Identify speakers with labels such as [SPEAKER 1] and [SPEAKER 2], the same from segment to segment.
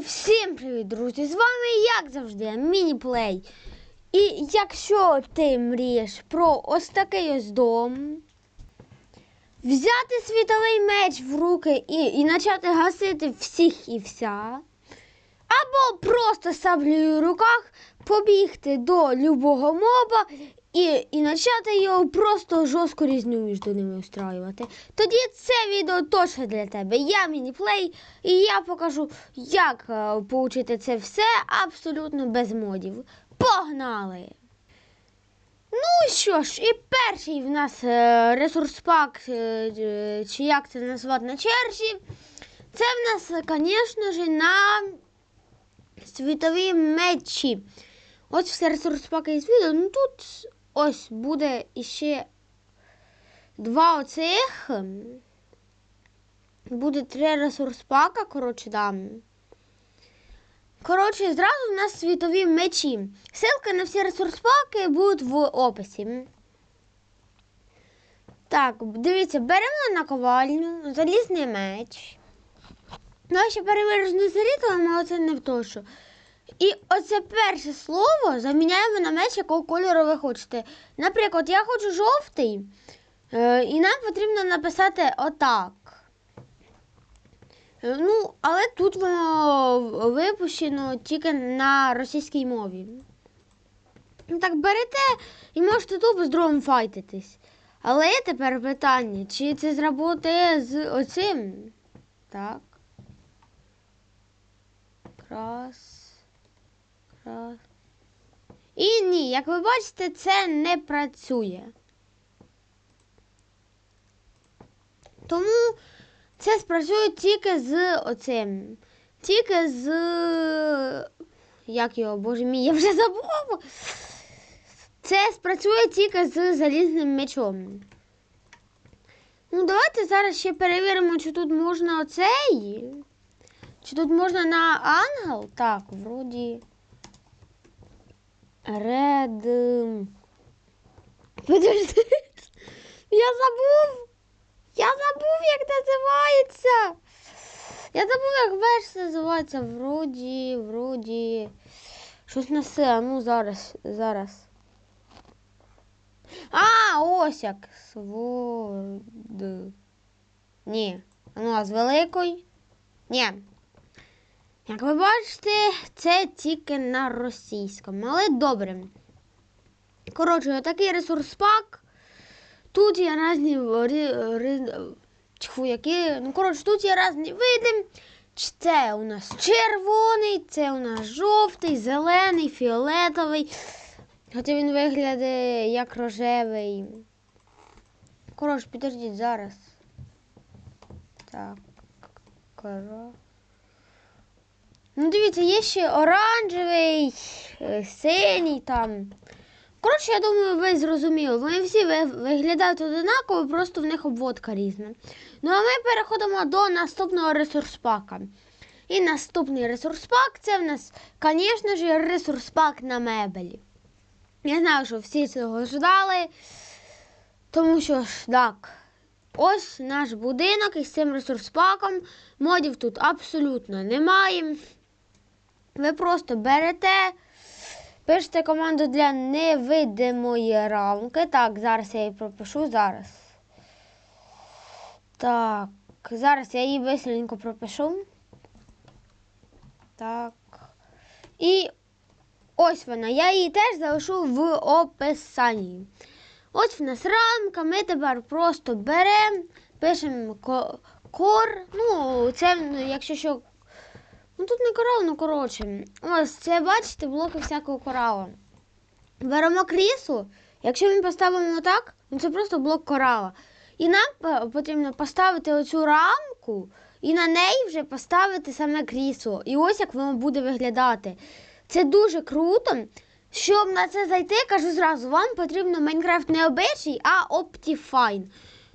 [SPEAKER 1] всім привіт, друзі! З вами, як завжди, Мініплей. І якщо ти мрієш про ось такий ось дом, взяти світовий меч в руки і, і почати гасити всіх і вся, або просто саблею в руках побігти до любого моба і, і почати його просто жорстку різню між ними устраювати. Тоді це відео точно для тебе. Я Мініплей, і я покажу, як е, получити це все абсолютно без модів. Погнали! Ну що ж, і перший в нас е, ресурс пак, е, чи як це назвати на черзі, це в нас, звісно ж, на світові мечі. Ось все ресурс паки із відео. Ну тут ось буде іще два оцих. Буде три ресурс пака, коротше, дам. Коротше, зразу в нас світові мечі. Ссылки на всі ресурс паки будуть в описі. Так, дивіться, беремо наковальню, залізний меч. Ну, ще перевірю з залітом, але це не в то, що. І оце перше слово заміняємо на меч, якого кольору ви хочете. Наприклад, я хочу жовтий, е, і нам потрібно написати отак. Е, Ну, але тут воно випущено тільки на російській мові. Ну, Так берете і можете тупо з другом файтитись. Але є тепер питання, чи це зработає з оцим? Так. Крас. Крас. І ні, як ви бачите, це не працює. Тому це спрацює тільки з оцим. Тільки з. Як його, боже мій, я вже забув. Це спрацює тільки з залізним мечом. Ну, давайте зараз ще перевіримо, чи тут можна оцей. Чи тут можна на ангел? Так, вроді. Ред. Подожди. Я забув. Я забув, як називається. Я забув, як верш називається. Вроді, вроді. Щось на се, ну зараз, зараз. А, ось як. Сворд. Ні. А Ну, а з великої? Ні. Як ви бачите, це тільки на російському, але добре. Коротше, отакий ресурс пак. Тут є різні які. Ну, коротше, тут є різні види. Це у нас червоний, це у нас жовтий, зелений, фіолетовий. Хоча він виглядає як рожевий. Коротше, підождіть зараз. Так. Кора. Ну, дивіться, є ще оранжевий, е, синій там. Коротше, я думаю, ви зрозуміли. Вони всі виглядають одинаково, просто в них обводка різна. Ну, а ми переходимо до наступного ресурс-пака. І наступний ресурс-пак це в нас, звісно ж, ресурс-пак на мебелі. Я знаю, що всі цього ждали, тому що ж так. Ось наш будинок із цим ресурс-паком. Модів тут абсолютно немає. Ви просто берете, пишете команду для невидимої рамки. Так, зараз я її пропишу. Зараз. Так, зараз я її веселенько пропишу. Так. І ось вона. Я її теж залишу в описанні. Ось в нас рамка, ми тепер просто беремо, пишемо кор. Ну, це, якщо що. Ну тут не корал, ну коротше. Ось це, бачите, блоки всякого коралу. Беремо крісу. Якщо ми поставимо так, ну це просто блок корала. І нам потрібно поставити оцю рамку і на неї вже поставити саме крісло. І ось як воно буде виглядати. Це дуже круто. Щоб на це зайти, кажу зразу, вам потрібно Майнкрафт не обичний, а Optifine.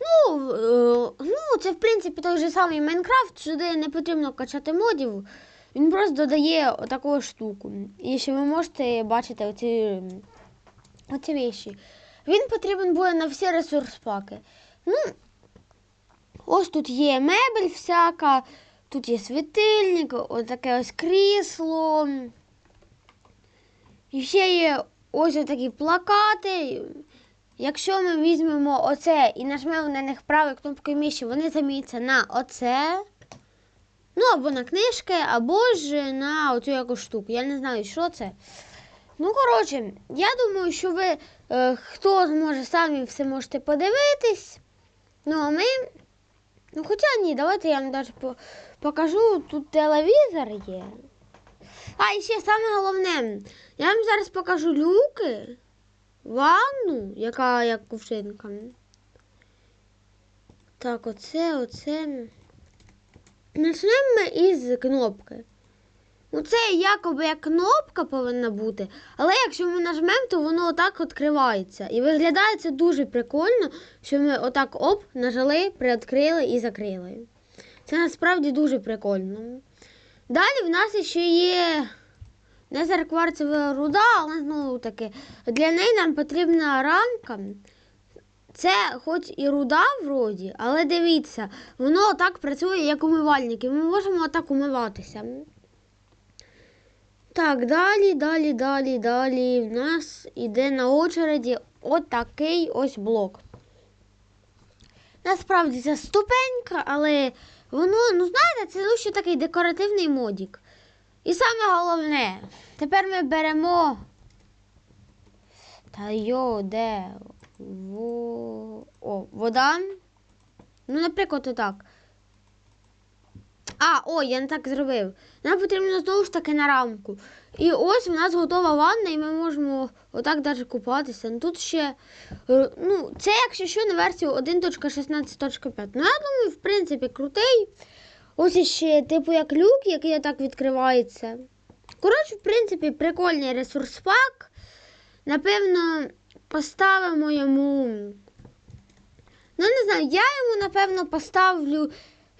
[SPEAKER 1] Ну, е, ну, це в принципі той же самий Майнкрафт, сюди не потрібно качати модів. Він просто додає отаку штуку. І ще ви можете бачити оці, оці віші. Він потрібен буде на всі ресурс паки. Ну, ось тут є мебель всяка, Тут є світильник, отаке ось крісло. І ще є ось такі плакати. Якщо ми візьмемо оце і нажмемо на них правою кнопкою миші, вони заміняться на оце. Ну, або на книжки, або ж на оцю якусь штуку. Я не знаю, що це. Ну, коротше, я думаю, що ви, е, хто зможе, самі все можете подивитись. Ну, а ми. Ну, хоча ні, давайте я вам навіть по- покажу. Тут телевізор є. А, і ще саме головне, я вам зараз покажу люки, ванну, яка як кувшинка. Так, оце, оце. Почнемо ми із кнопки. Ну, це якоби як кнопка повинна бути, але якщо ми нажмемо, то воно отак відкривається. І виглядає це дуже прикольно, що ми отак оп, нажали, приоткрили і закрили. Це насправді дуже прикольно. Далі в нас ще є незеркварцева руда, але знову таки, для неї нам потрібна рамка. Це хоч і руда вроді, але дивіться, воно так працює, як умивальник, і ми можемо отак умиватися. Так, далі, далі, далі, далі. В нас іде на очереді отакий ось блок. Насправді це ступенька, але воно, ну знаєте, це лише такий декоративний модік. І саме головне, тепер ми беремо. Та йо, де? Во... О, вода. Ну, наприклад, отак. А, ой, я не так зробив. Нам потрібно знову ж таки на рамку. І ось у нас готова ванна, і ми можемо отак навіть купатися. Ну, тут ще. е, Ну, це, якщо що, на версію 1.16.5. Ну, я думаю, в принципі, крутий. Ось іще, типу, як люк, який отак відкривається. Коротше, в принципі, прикольний ресурс пак. Напевно, поставимо йому. Ну, не знаю, я йому, напевно, поставлю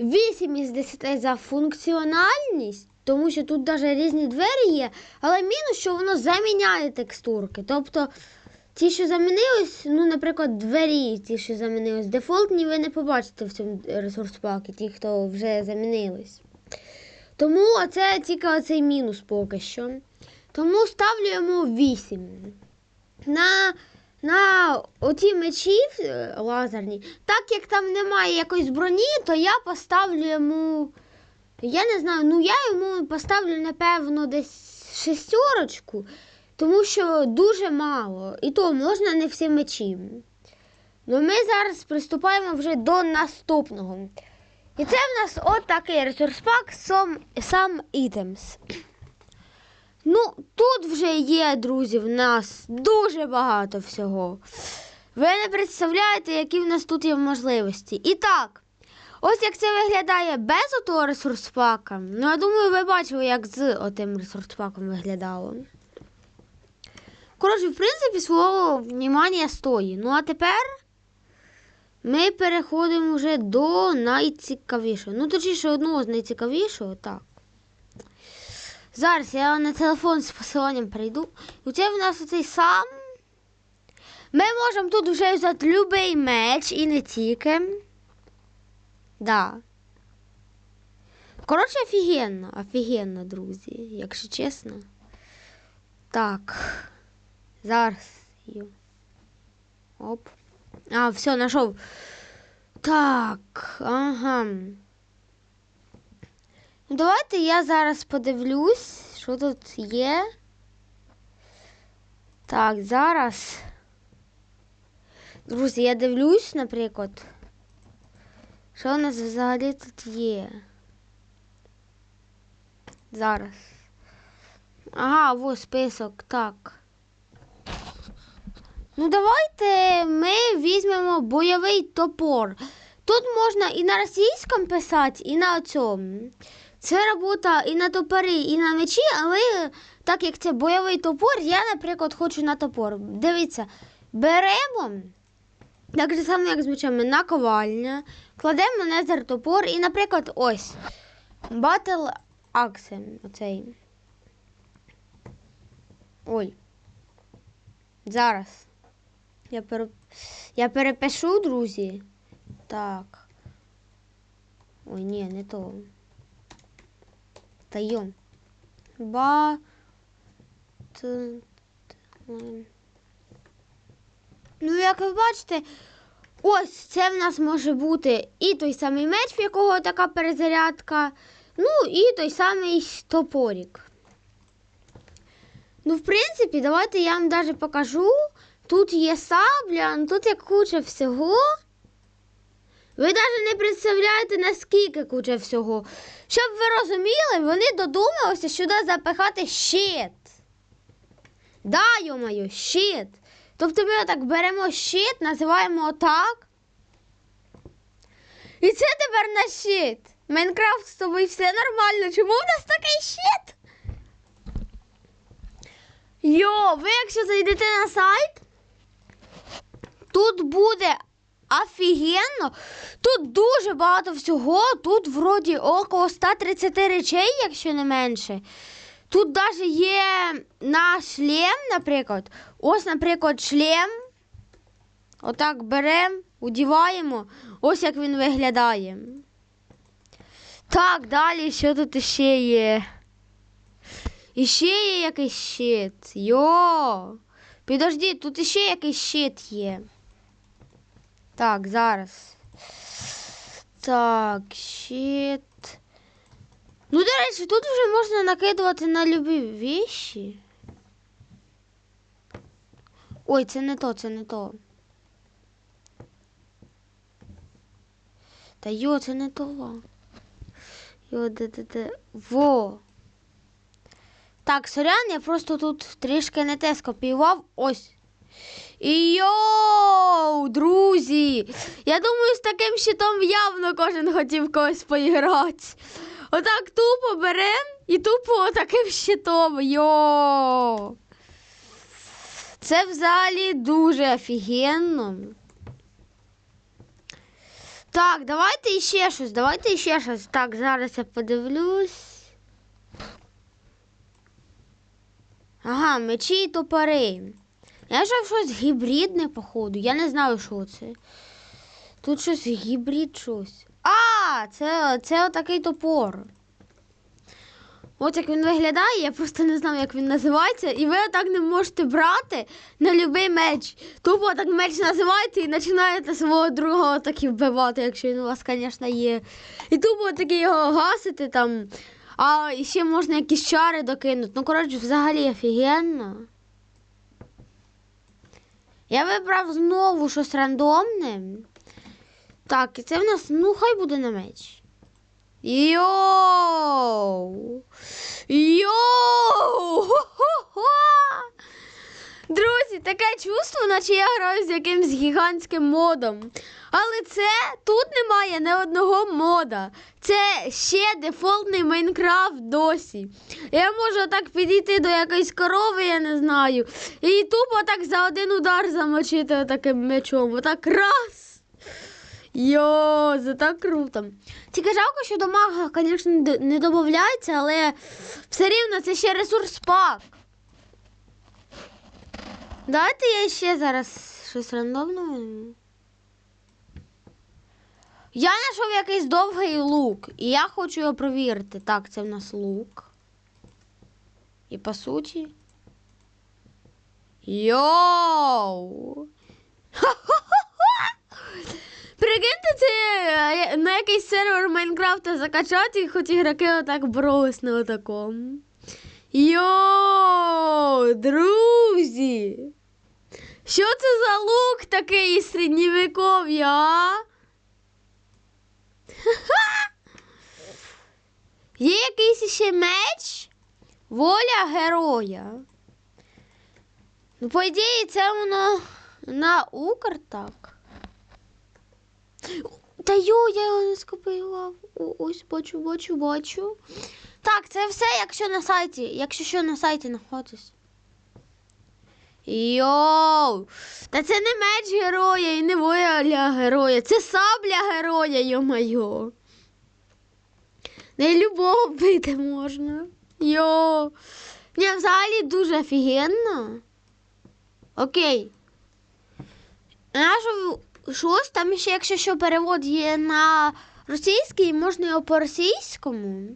[SPEAKER 1] 8 із 10 за функціональність, тому що тут навіть різні двері є, але мінус, що воно заміняє текстурки. Тобто, ті, що замінились, ну, наприклад, двері, ті, що замінились, дефолтні, ви не побачите в цьому ресурс пакі, ті, хто вже замінились. Тому це тільки оцей мінус поки що. Тому ставлю йому 8. На на оті мечі е, лазерні, так як там немає якоїсь броні, то я поставлю йому. Я не знаю, ну я йому поставлю, напевно, десь шестерочку, тому що дуже мало. І то можна не всі мечі. Ну ми зараз приступаємо вже до наступного. І це в нас от такий ресурс пак сам, items. Ну, тут вже є, друзі, в нас дуже багато всього. Ви не представляєте, які в нас тут є можливості. І так, ось як це виглядає без отого ресурс-пака. Ну, я думаю, ви бачили, як з отим ресурс-паком виглядало. Коротше, в принципі, свого внимання стоїть. Ну, а тепер ми переходимо вже до найцікавішого. Ну, точніше, одного з найцікавішого, так. Зараз я на телефон з посиланням прийду. І це в нас оцей сам. Ми можемо тут вже взяти будь-який меч і не тільки. Да. Коротше, офігенно, офігенно, друзі, якщо чесно. Так. Зараз. Оп. А, все, знайшов. Так, ага. Ну, Давайте я зараз подивлюсь, що тут є. Так, зараз. Друзі, я дивлюсь, наприклад. Що у нас взагалі тут є? Зараз. Ага, ось список, так. Ну, давайте ми візьмемо бойовий топор. Тут можна і на російському писати, і на цьому. Це робота і на топорі, і на мечі, але так як це бойовий топор, я, наприклад, хочу на топор. Дивіться, беремо, так же само, як з мечами, наковальня, кладемо незер топор і, наприклад, ось. Battle Axe. Оцей. Ой. Зараз. Я, пере... я перепишу, друзі. Так. Ой, ні, не то. Та йом. Ба. Ну, як ви бачите, ось це в нас може бути і той самий меч, в якого така перезарядка. Ну, і той самий топорік. Ну, в принципі, давайте я вам даже покажу. Тут є сабля, ну тут є куча всього. Ви навіть не представляєте, наскільки куча всього. Щоб ви розуміли, вони додумалися сюди запихати щит. Да, йомаю, щит. Тобто ми отак беремо щит, називаємо отак. І це тепер наш щит. Майнкрафт з тобою все нормально. Чому в нас такий щит? Йо, ви якщо зайдете на сайт, тут буде офігенно. Тут дуже багато всього. Тут вроді около 130 речей, якщо не менше. Тут навіть є на шлем, наприклад. Ось, наприклад, шлем. Отак беремо, удіваємо. Ось як він виглядає. Так, далі що тут ще є? І ще є якийсь щит. Йо. Підожди, тут іще якийсь щит є. Так, зараз. Так, щит. Ну, до речі, тут вже можна накидувати на любі віші. Ой, це не то, це не то. Та йо, це не то. Йо, де, де, де. Во. Так, сорян, я просто тут трішки не те скопіював. Ось. Йоу, друзі! Я думаю, з таким щитом явно кожен хотів когось поіграти. Отак тупо берем і тупо таким щитом. Йоу. Це взагалі дуже офігенно. Так, давайте іще щось, давайте іще щось. Так, зараз я подивлюсь. Ага, мечі і топори. Я ж щось гібридне, походу. Я не знаю, що це. Тут щось гібрид щось. А, це, це отакий топор. От як він виглядає, я просто не знаю, як він називається. І ви отак не можете брати на будь-який меч. Тупо так меч називаєте і починаєте свого другого так і вбивати, якщо він у вас, звісно, є. І тупо таки його гасити там. А ще можна якісь чари докинути. Ну, коротше, взагалі офігенно. Я вибрав знову щось рандомне. Так, і це в нас, ну, хай буде на меч. Йоу! Йоу! Хо-хо-хо! Друзі, таке чувство, наче я граю з якимсь гігантським модом. Але це тут немає ні одного мода. Це ще дефолтний Майнкрафт досі. Я можу так підійти до якоїсь корови, я не знаю. І тупо так за один удар замочити таким мечом. Отак раз. Йо, це так круто. Тільки жалко, що до мага, звісно, не- не додається, але все рівно це ще ресурс пак. Давайте я ще зараз щось рандомне. Я знайшов якийсь довгий лук, і я хочу його провірити. Так, це в нас лук. І по суті. Йоу! Прикиньте, це е, на якийсь сервер Майнкрафта закачати, і хоч ігроки отак боролись на отакому. Йоу, друзі! Що це за лук такий із середньовіков'я, а? Є якийсь ще меч? Воля героя. Ну, по ідеї, це воно на Укр так. Та йо, я його не скопіював. Ось бачу, бачу, бачу. Так, це все, якщо на сайті. Якщо що на сайті знаходиться. Йоу! Та це не меч героя і не воля героя. Це сабля героя, йо-майо. Не любого бити можна. Йо. Ні, взагалі дуже офігенно. Окей. Нашу щось там ще, якщо що перевод є на російський, можна його по російському.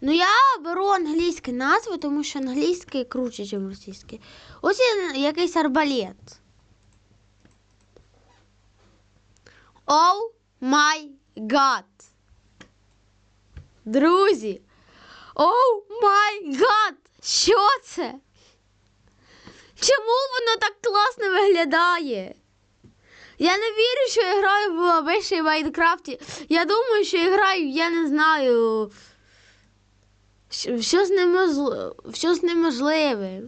[SPEAKER 1] Ну, я беру англійські назви, тому що англійський круче, ніж російський. Ось є якийсь арбалет. Оу май гад. Друзі. Оу май гад! Що це? Чому воно так класно виглядає? Я не вірю, що я граю в обичній Майнкрафті. Я думаю, що я граю, я не знаю. Що, щось, неможливе, щось неможливе.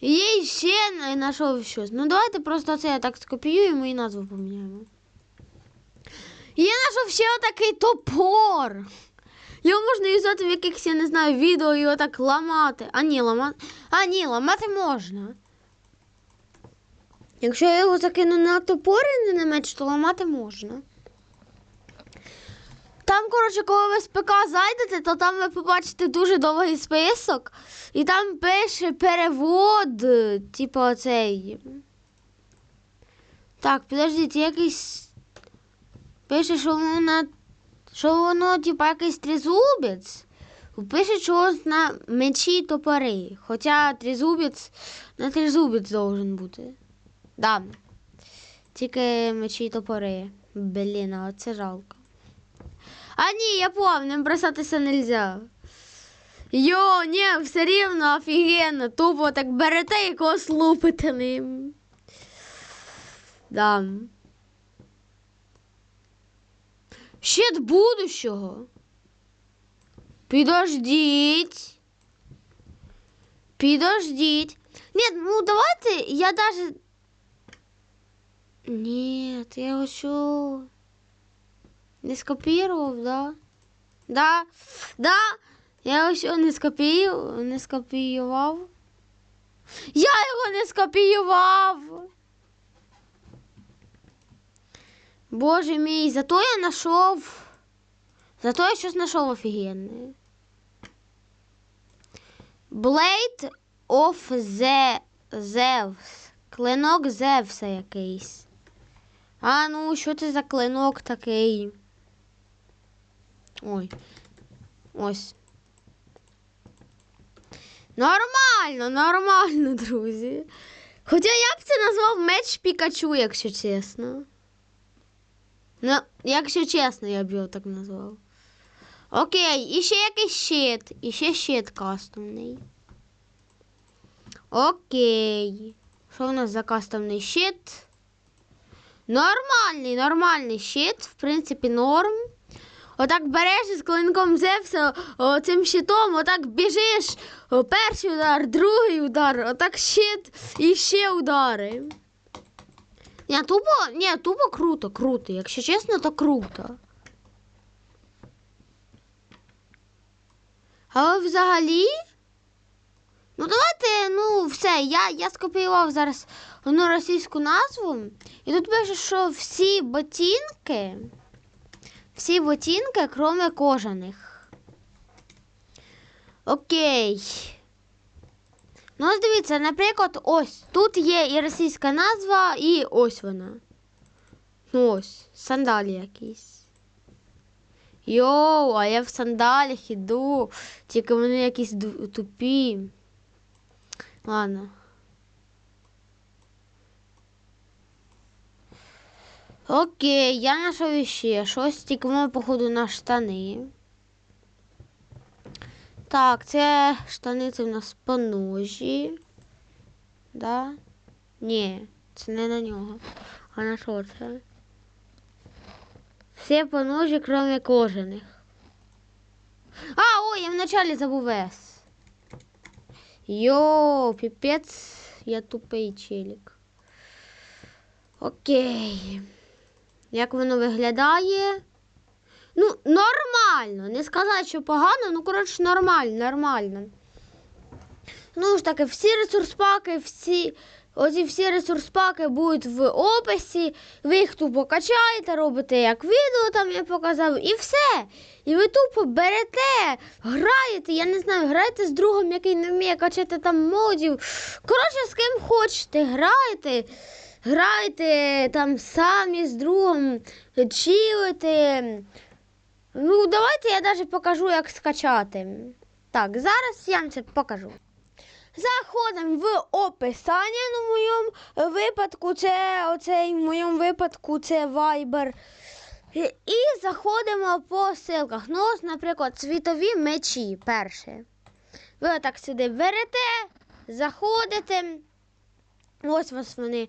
[SPEAKER 1] Є ще знайшов щось. Ну давайте просто це я так скопіюємо і назву поміняємо. Я знайшов ще отакий топор. Його можна юзати в якихось, я не знаю, відео і отак ламати. А ні, ламати. А, ні, ламати можна. Якщо я його закину на топор і не на меч, то ламати можна. Там, коротше, коли ви з ПК зайдете, то там ви побачите дуже довгий список, і там пише перевод, типу оцей. Так, підождіть, якийсь. Пише, що воно, що воно, типу, якийсь тризубець. Пише чогось на мечі топори. Хоча тризубець на тризубець должен бути. Да. Тільки мечі топори. Блін, а це жалко. А ні, я помню, бросатися нельзя. Йо, ні, все рівно офігенно. Тупо так берете і когось лупите ним. Да. Щит будущого. Підождіть. Підождіть. Ні, ну давайте я даже. Нет, я що? Не скопірував, да? Да, да. Я його що не скопію, не скопіював. Я його не скопіював. Боже мій, зато я знайшов. Зато я щось знайшов офігенне. Blade of the Zeus. Клинок Зевса якийсь. А ну, що це за клинок такий? Ой. Ось. Нормально, нормально, друзі. Хоча я б це назвав меч Пікачу, якщо чесно. Ну, якщо чесно, я б його так назвав. Окей, і ще якийсь щит. І ще щит кастомний. Окей. Що у нас за кастомний щит? Нормальний, нормальний щит, в принципі, норм. Отак береш із клинком Зевса цим щитом, отак біжиш. Перший удар, другий удар, отак щит і ще удари. Ні, тупо, ні, тупо круто, круто. Якщо чесно, то круто. Але взагалі. Ну, давайте, ну, все, я, я скопіював зараз одну російську назву. І тут пише, що всі ботинки, всі ботинки, кроме кожаних. Окей. Ну, дивіться, наприклад, ось тут є і російська назва, і ось вона. Ну ось, сандалі якісь. Йоу, а я в сандалях іду, тільки вони якісь тупі. Ладно. Окей, я знайшов ще щось, тільки воно, походу, на штани. Так, це штани це в нас поножі. Да? Ні, це не на нього. А на що це? Все поножі, кроме кожаних. А, ой, я вначале забув С. Йо, пипец, я тупий челік. Окей. Як воно виглядає? Ну, нормально. Не сказати, що погано, ну, коротше, нормально, нормально. Ну ж таки, всі ресурс-паки, всі, оці всі ресурс-паки будуть в описі. Ви їх тупо качаєте, робите як відео там я показав, і все. І ви тупо берете, граєте, я не знаю, граєте з другом, який не вміє качати там модів. Коротше, з ким хочете, граєте. Грайте там самі з другом, чилите. Ну, давайте я навіть покажу, як скачати. Так, зараз я вам це покажу. Заходимо в описання. На моєму випадку це оцей в моєму випадку це Viber. І заходимо по ссылках. Ну, ось, наприклад, світові мечі перше. Ви отак сюди берете, заходите. Ось ось вони.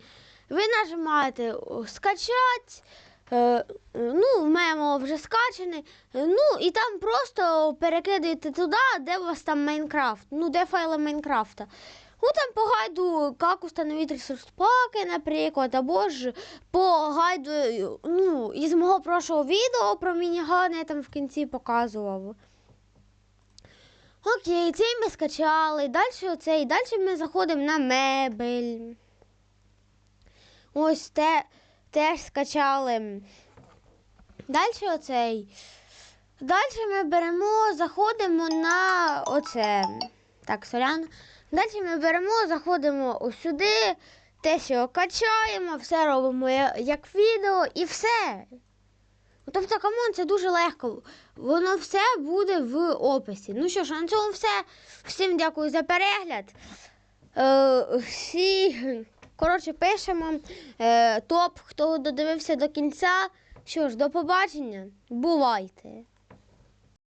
[SPEAKER 1] Ви нажимаєте о, скачати. Е, ну, в мене вже скачане. Е, Ну, і там просто перекидаєте туди, де у вас там Майнкрафт. Ну, де файли Майнкрафта. Ну, там по гайду, як установити ресурс паки, наприклад, або ж по гайду, е, ну, із мого прошлого відео про мінігани я там в кінці показував. Окей, цей ми скачали. Далі оцей. Далі ми заходимо на мебель. Ось те, теж скачали. Далі оцей. Далі ми беремо, заходимо на оце. Так, сорян. Далі ми беремо, заходимо сюди, те, що качаємо, все робимо як відео і все. Тобто, камон, це дуже легко. Воно все буде в описі. Ну що ж, на цьому все. Всім дякую за перегляд. Е, всі, коротше, пишемо е, топ, хто додивився до кінця. Що ж, до побачення. Бувайте!